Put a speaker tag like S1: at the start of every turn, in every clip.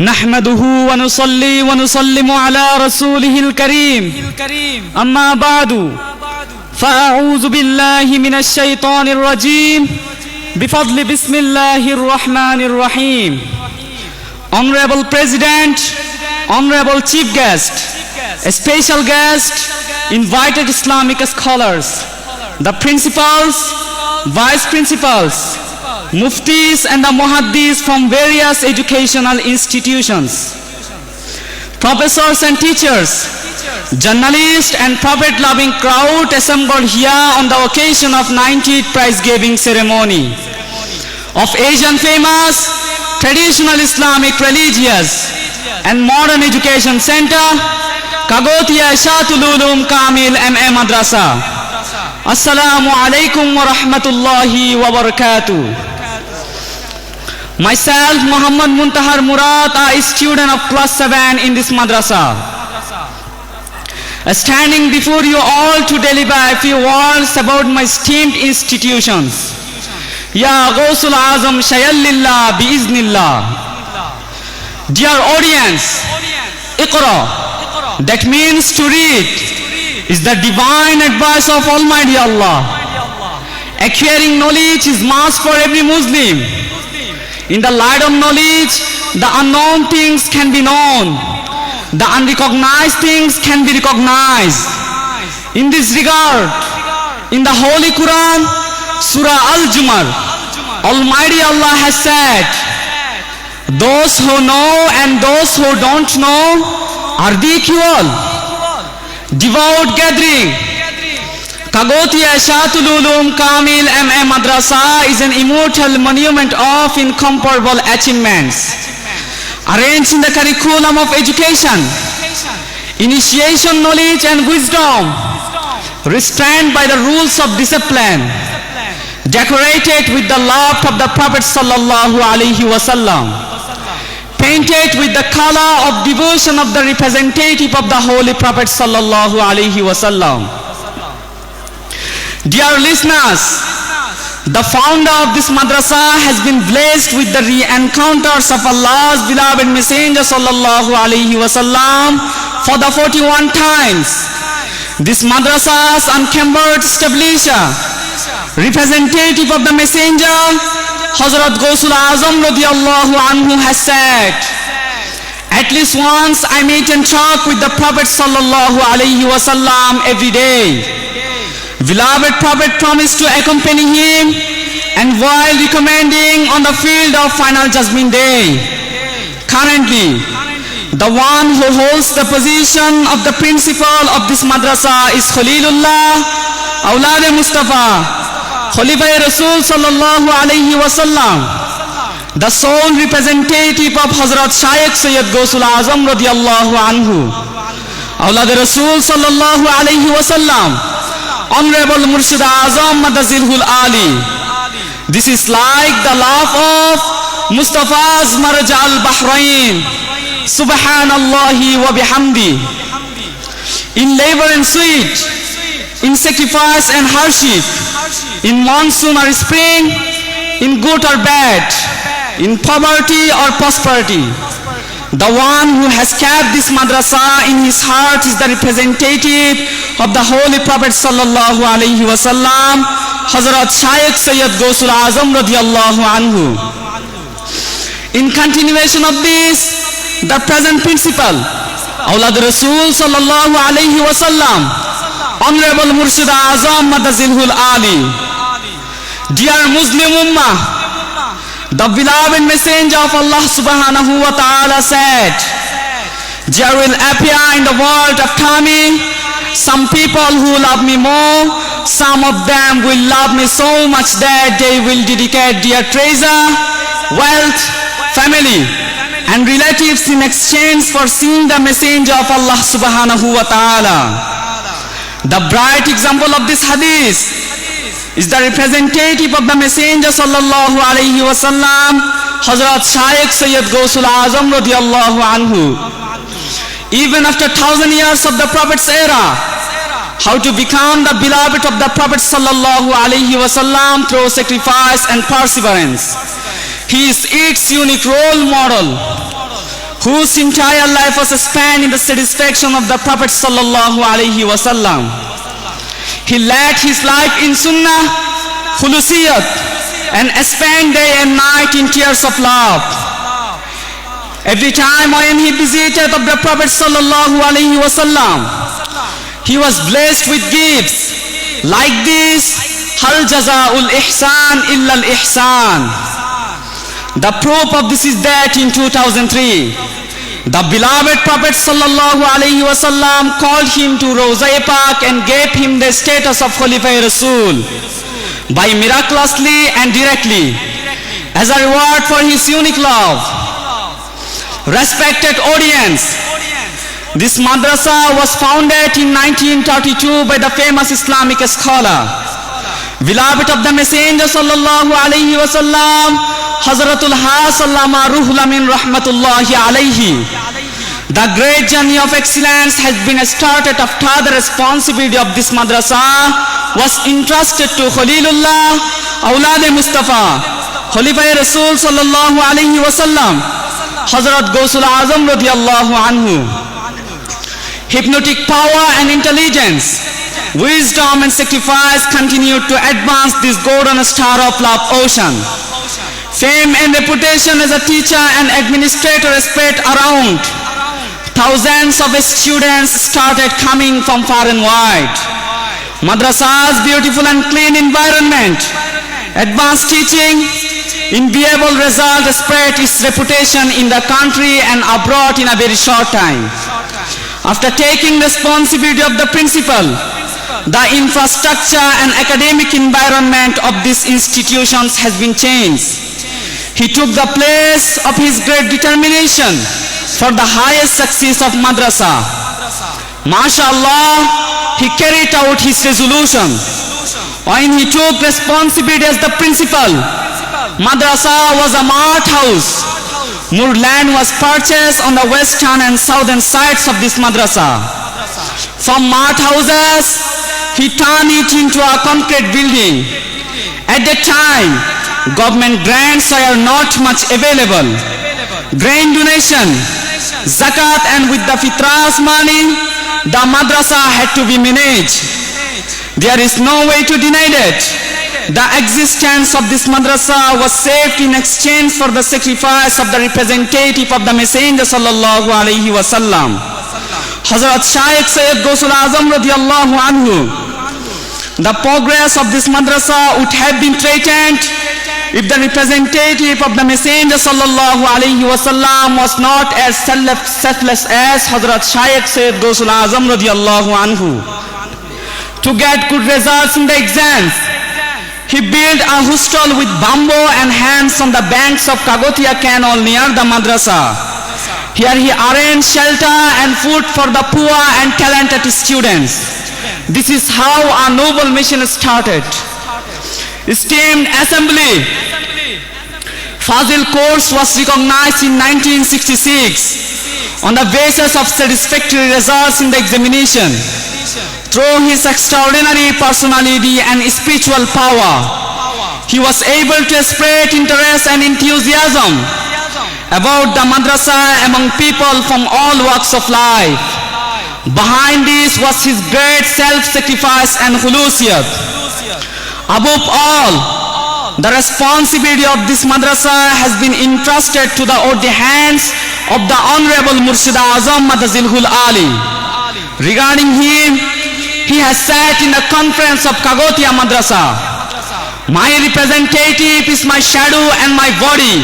S1: نحمده ونصلي ونسلم على رسوله الكريم أما بعد فأعوذ بالله من الشيطان الرجيم بفضل بسم الله الرحمن الرحيم Honorable President, Honorable Chief Guest, a special guest, invited Islamic scholars, the principals, vice principals, muftis and the muhaddis from various educational institutions, professors and teachers, journalists and prophet-loving crowd assembled here on the occasion of 90th prize-giving ceremony of Asian famous traditional Islamic religious and modern education center, Kagotia Shatul Ulum Kamil MA Madrasa. Assalamu alaikum wa rahmatullahi wa barakatuh. Myself, Muhammad Muntahar Murad, a student of class 7 in this madrasa. Standing before you all to deliver a few words about my esteemed institutions. Ya Ghawsul Azam Shayallillah Biiznillah. Dear audience, Iqra, that means to read, is the divine advice of Almighty Allah. Acquiring knowledge is must for every Muslim. In the light of knowledge, the unknown things can be known. The unrecognized things can be recognized. In this regard, in the Holy Quran, Surah Al-Jumar, Almighty Allah has said, those who know and those who don't know are the equal. Devout gathering. Kagotia Shatul Ulum Kamil MA Madrasa is an immortal monument of incomparable achievements. Arranged in the curriculum of education, initiation, knowledge and wisdom, restrained by the rules of discipline, decorated with the love of the Prophet sallallahu alaihi wasallam, painted with the color of devotion of the representative of the Holy Prophet sallallahu alaihi wasallam. Dear listeners, the founder of this madrasa has been blessed with the re-encounters of Allah's beloved Messenger sallallahu alaihi wasallam for the 41 times. This madrasa's uncambered establisher, representative of the Messenger, Hazrat Ghusul Azam radiallahu anhu has said, at least once I meet and talk with the Prophet sallallahu alaihi wasallam every day. Beloved Prophet promised to accompany him and while recommending on the field of final judgment day. Currently, the one who holds the position of the principal of this madrasa is Khalilullah, Aulad Mustafa, Khalifa Rasul sallallahu alayhi wasallam, the sole representative of Hazrat Shaykh Sayyid Ghusul Azam radiallahu anhu, Aulad Rasul sallallahu alayhi wasallam, Honorable Murshid Azam Madazilhul Ali. This is like the laugh of Mustafa's Marja al-Bahrain. Subhanallahi wa bihamdi. In labor and sweat, in sacrifice and hardship, in monsoon or spring, in good or bad, in poverty or prosperity. The one who has kept this madrasa in his heart is the representative of the Holy Prophet sallallahu alaihi wasallam, Hazrat Shaykh Sayyid Ghusul Azam radiallahu anhu. In continuation of this, the present principal, Awlad Rasul sallallahu alaihi wasallam, Honorable Murshid Azam Madazilhul Ali, dear Muslim Ummah, the beloved messenger of Allah subhanahu wa ta'ala said, there will appear in the world of coming some people who love me more, some of them will love me so much that they will dedicate their treasure, wealth, family, and relatives in exchange for seeing the messenger of Allah subhanahu wa ta'ala. The bright example of this hadith is the representative of the Messenger sallallahu alayhi wasallam, Hazrat Shaykh Sayyid Ghusul Azam radiallahu anhu. Even after thousand years of the Prophet's era, how to become the beloved of the Prophet sallallahu alayhi wasallam through sacrifice and perseverance. He is its unique role model. whose entire life was spent in the satisfaction of the Prophet sallallahu alaihi wasallam. He led his life in sunnah, khulusiyat, and spent day and night in tears of love. Every time when he visited the Prophet sallallahu alaihi wasallam, he was blessed with gifts like this. Hal jazaul ihsan illa al ihsan. The proof of this is that in 2003, the beloved Prophet sallallahu alaihi wasallam called him to Rosa Park and gave him the status of Khalifa Rasul by miraculously and directly as a reward for his unique love. Respected audience, this madrasa was founded in 1932 by the famous Islamic scholar, beloved of the Messenger sallallahu alaihi wasallam, Hazratul Hasallama Ruhul Amin rahmatullahi alaihi. The great journey of excellence has been started after the responsibility of this madrasa was entrusted to Khalilullah, Aulad Mustafa, Khalifa Rasul sallallahu alaihi wasallam, Hazrat Gausul Azam radiyallahu anhu. Hypnotic power and intelligence, wisdom and sacrifice continue to advance this golden star of love ocean. Fame and reputation as a teacher and administrator spread around. Thousands of students started coming from far and wide. Madrasa's beautiful and clean environment, advanced teaching, enviable result spread its reputation in the country and abroad in a very short time. After taking responsibility of the principal, the infrastructure and academic environment of these institutions has been changed. He took the place of his great determination for the highest success of madrasa. MashaAllah, he carried out his resolution. When he took responsibility as the principal, madrasa was a mart house. More land was purchased on the western and southern sides of this madrasa. From mart houses, he turned it into a concrete building. At that time, government grants are not much available. Grain donation, zakat and with the fitras money, the madrasa had to be managed. There is no way to deny that. The existence of this madrasa was saved in exchange for the sacrifice of the representative of the Messenger sallallahu alaihi wasallam. Hazrat Shaykh Sayyid Ghusul Azam radiallahu anhu. The progress of this madrasa would have been threatened if the representative of the Messenger sallallahu alaihi wasallam was not as selfless as Hazrat Shaykh Sayyid Ghusul Azam radiallahu anhu. To get good results in the exams, he built a hostel with bamboo and hands on the banks of Kagotia Canal near the madrasa. Here he arranged shelter and food for the poor and talented students. This is how our noble mission started. Esteemed assembly, Fazil course was recognized in 1966 on the basis of satisfactory results in the examination. Through his extraordinary personality and spiritual power, he was able to spread interest and enthusiasm about the madrasa among people from all walks of life. Behind this was his great self-sacrifice and khulusiyat. Above all, the responsibility of this madrasa has been entrusted to the, the hands of the Honorable Murshid Azam Madazilhul Ali. Regarding him, he has sat in the conference of Kagotia Madrasa. My representative is my shadow and my body.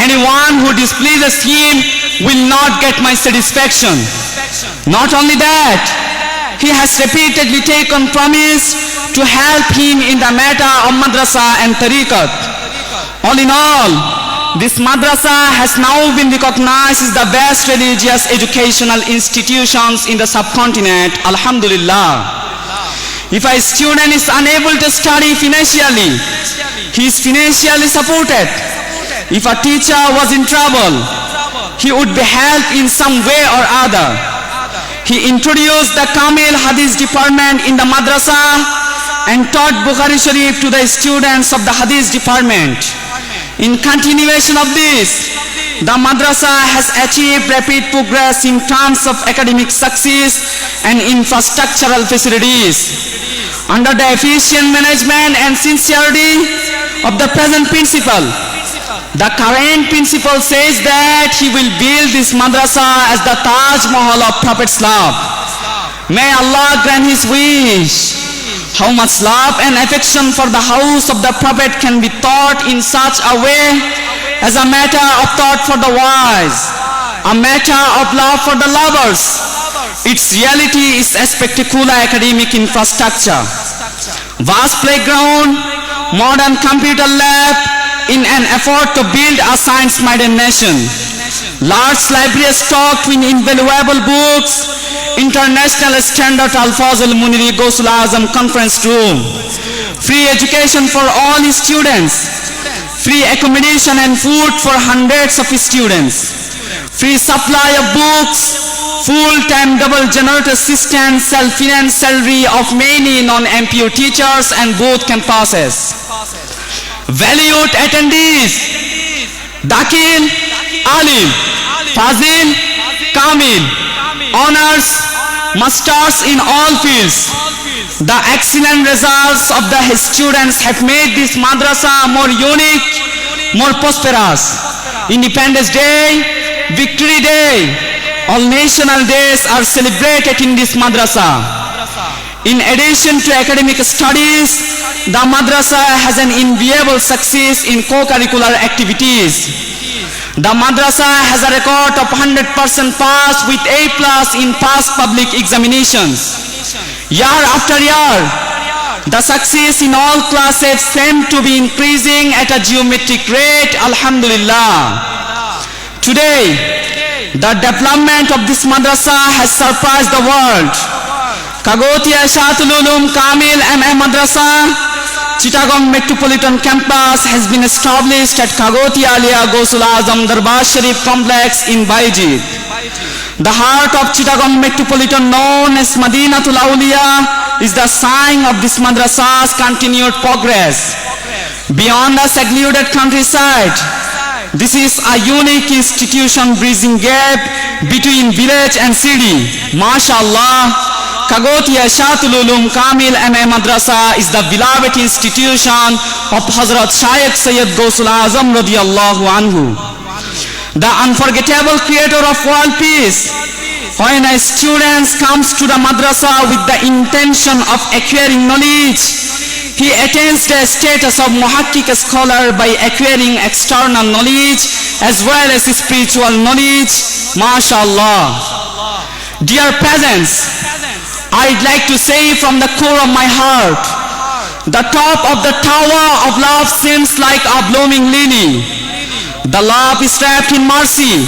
S1: Anyone who displeases him will not get my satisfaction. Not only that, he has repeatedly taken promise to help him in the matter of madrasa and tariqat. All in all, this madrasa has now been recognized as the best religious educational institutions in the subcontinent. Alhamdulillah. If a student is unable to study financially, he is financially supported. If a teacher was in trouble, he would be helped in some way or other. He introduced the Kamil Hadith department in the madrasa and taught Bukhari Sharif to the students of the Hadith department. In continuation of this, The madrasa has achieved rapid progress in terms of academic success and infrastructural facilities. Under the efficient management and sincerity of the present principal, the current principal says that he will build this madrasa as the Taj Mahal of Prophet's love. May Allah grant his wish. How much love and affection for the house of the Prophet can be taught in such a way as a matter of thought for the wise, a matter of love for the lovers. Its reality is a spectacular academic infrastructure, vast playground, modern computer lab in an effort to build a science-minded nation. Large library stocked with invaluable books, international standard Al-Faz al-Muniri Ghusul Azam conference room, free education for all students, free accommodation and food for hundreds of students, free supply of books, full-time double generator system, self-finance salary of many non-MPU teachers and both campuses. Valued attendees, Dakil, Alim, Fazil, Kamil, honors, masters in all fields. The excellent results of the students have made this madrasa more unique, more prosperous. Independence Day, Victory Day, all national days are celebrated in this madrasa. In addition to academic studies, the madrasa has an enviable success in co-curricular activities. The madrasa has a record of 100% pass with A plus in past public examinations. Year after year, the success in all classes seem to be increasing at a geometric rate, alhamdulillah. Today, the development of this madrasa has surprised the world. Kagotia Shatul Kamil M.A. Madrasa, Chittagong Metropolitan Campus has been established at Kagotia Alia Ghusul Azam Darbar Sharif Complex in Baijid. The heart of Chittagong Metropolitan known as Madinatul Awliya is the sign of this madrasa's continued progress. Beyond the secluded countryside, this is a unique institution bridging gap between village and city. MashaAllah, Kagotia Shatul Ulum Kamil M.A. Madrasa is the beloved institution of Hazrat Shaykh Sayyid Ghusul Azam radiallahu anhu. The unforgettable creator of world peace. When a student comes to the madrasa with the intention of acquiring knowledge, he attains the status of muhakkik scholar by acquiring external knowledge as well as spiritual knowledge. MashaAllah. Dear presents, I'd like to say from the core of my heart, the top of the tower of love seems like a blooming lily. The love is wrapped in mercy.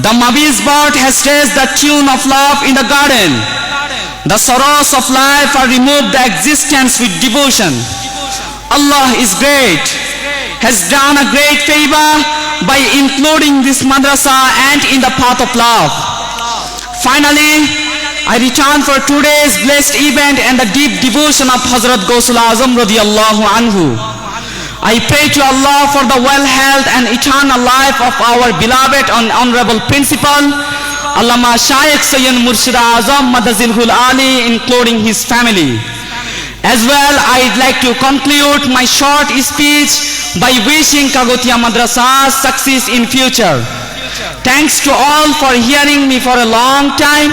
S1: The Mabiz bird has raised the tune of love in the garden. The sorrows of life are removed the existence with devotion. Allah is great, has done a great favor by including this madrasa and in the path of love. Finally, I return for today's blessed event and the deep devotion of Hazrat Ghusul Azam radiallahu anhu. I pray to Allah for the well health and eternal life of our beloved and honorable principal, Allama Shaykh Sayyid Murshid Azam Madazilhul Ali, including his family. As well, I'd like to conclude my short speech by wishing Kagotia Madrasa success in future. Thanks to all for hearing me for a long time.